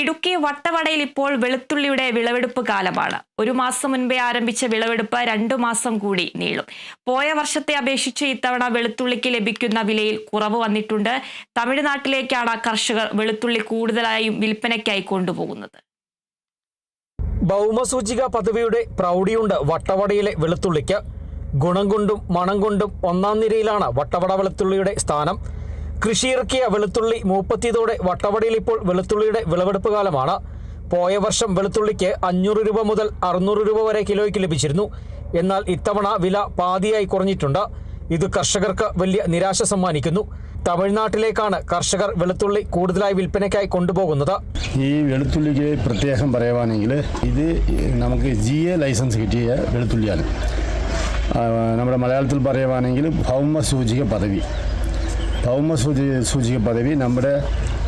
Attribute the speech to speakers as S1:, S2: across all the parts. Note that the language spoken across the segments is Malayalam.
S1: ഇടുക്കി വട്ടവടയിൽ ഇപ്പോൾ വെളുത്തുള്ളിയുടെ വിളവെടുപ്പ് കാലമാണ്. ഒരു മാസം മുൻപേ ആരംഭിച്ച വിളവെടുപ്പ് രണ്ടു മാസം കൂടി നീളും. പോയ വർഷത്തെ അപേക്ഷിച്ച് ഇത്തവണ വെളുത്തുള്ളിക്ക് ലഭിക്കുന്ന വിലയിൽ കുറവ് വന്നിട്ടുണ്ട്. തമിഴ്നാട്ടിലേക്കാണ് കർഷകർ വെളുത്തുള്ളി കൂടുതലായും വിൽപ്പനയ്ക്കായി കൊണ്ടുപോകുന്നത്.
S2: ഭൗമസൂചിക പദവിയുടെ പ്രൗഢിയുണ്ട് വട്ടവടയിലെ വെളുത്തുള്ളിക്ക്. ഗുണം കൊണ്ടും മണം കൊണ്ടും ഒന്നാം നിരയിലാണ് വട്ടവട വെളുത്തുള്ളിയുടെ സ്ഥാനം. കൃഷിയിറക്കിയ വെളുത്തുള്ളി മൂപ്പത്തിയതോടെ വട്ടവടയിൽ ഇപ്പോൾ വെളുത്തുള്ളിയുടെ വിളവെടുപ്പ് കാലമാണ്. പോയ വർഷം വെളുത്തുള്ളിക്ക് അഞ്ഞൂറ് രൂപ മുതൽ അറുന്നൂറ് രൂപ വരെ കിലോയ്ക്ക് ലഭിച്ചിരുന്നു. എന്നാൽ ഇത്തവണ വില പാതിയായി കുറഞ്ഞിട്ടുണ്ട്. ഇത് കർഷകർക്ക് വലിയ നിരാശ സമ്മാനിക്കുന്നു. തമിഴ്നാട്ടിലേക്കാണ് കർഷകർ വെളുത്തുള്ളി കൂടുതലായി വിൽപ്പനയ്ക്കായി കൊണ്ടുപോകുന്നത്.
S3: ഈ വെളുത്തുള്ളിക്ക് പ്രത്യേകം പറയുവാണെങ്കിൽ ഇത് നമുക്ക് ജി എ ലൈസൻസ് കിട്ടിയ വെളുത്തുള്ളിയാണ്. നമ്മുടെ മലയാളത്തിൽ പറയുവാണെങ്കിൽ ഭൗമ സൂചിക പദവി. ഭൗമ സൂചി സൂചിക പദവി നമ്മുടെ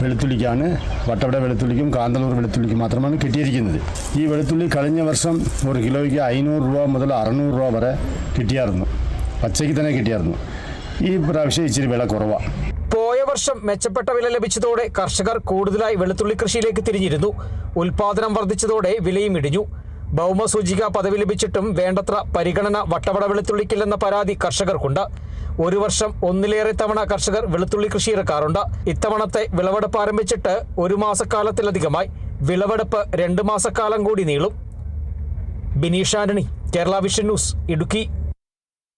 S3: വെളുത്തുള്ളിക്കാണ്. വട്ടവട വെളുത്തുള്ളിക്കും കാന്തല്ലൂർ വെളുത്തുള്ളിക്കും മാത്രമാണ് കിട്ടിയിരിക്കുന്നത്. ഈ വെളുത്തുള്ളി കഴിഞ്ഞ വർഷം ഒരു കിലോയ്ക്ക് അഞ്ഞൂറ് രൂപ മുതൽ അറുന്നൂറ് രൂപ വരെ കിട്ടിയായിരുന്നു. പച്ചയ്ക്ക് തന്നെ കിട്ടിയായിരുന്നു. ഈ പ്രാവശ്യം ഇച്ചിരി വില കുറവാണ്
S2: പോയ വർഷം മെച്ചപ്പെട്ട വില ലഭിച്ചതോടെ കർഷകർ കൂടുതലായി വെളുത്തുള്ളി കൃഷിയിലേക്ക് തിരിഞ്ഞിരുന്നു. ഉൽപാദനം വർദ്ധിച്ചതോടെ വിലയും ഇടിഞ്ഞു. ഭൗമസൂചിക പദവി ലഭിച്ചിട്ടും വേണ്ടത്ര പരിഗണന വട്ടവട വെളുത്തുള്ളിക്കില്ലെന്ന പരാതി കർഷകർക്കുണ്ട്. ഒരു വർഷം ഒന്നിലേറെ തവണ കർഷകർ വെളുത്തുള്ളി കൃഷി ഇറക്കാറുണ്ട്. ഇത്തവണത്തെ വിളവെടുപ്പ് ആരംഭിച്ചിട്ട് ഒരു മാസക്കാലത്തിലധികമായി വിളവെടുപ്പ് രണ്ട് മാസക്കാലം കൂടി നീളും. Bineesh Antony Kerala vision news Idukki.